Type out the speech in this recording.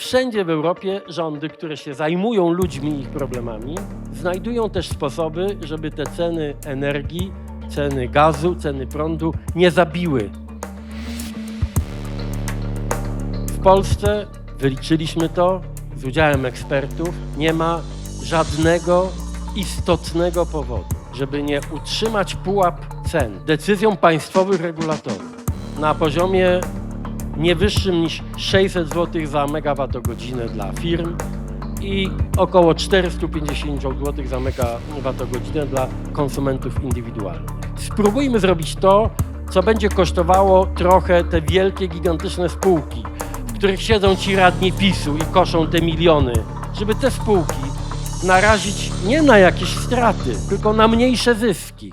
Wszędzie w Europie rządy, które się zajmują ludźmi i ich problemami, znajdują też sposoby, żeby te ceny energii, ceny gazu, ceny prądu nie zabiły. W Polsce, wyliczyliśmy to z udziałem ekspertów, nie ma żadnego istotnego powodu, żeby nie utrzymać pułap cen decyzją państwowych regulatorów na poziomie nie wyższym niż 600 zł za megawattogodzinę dla firm i około 450 zł za megawattogodzinę dla konsumentów indywidualnych. Spróbujmy zrobić to, co będzie kosztowało trochę te wielkie, gigantyczne spółki, w których siedzą ci radni PiSu i koszą te miliony, żeby te spółki narazić nie na jakieś straty, tylko na mniejsze zyski.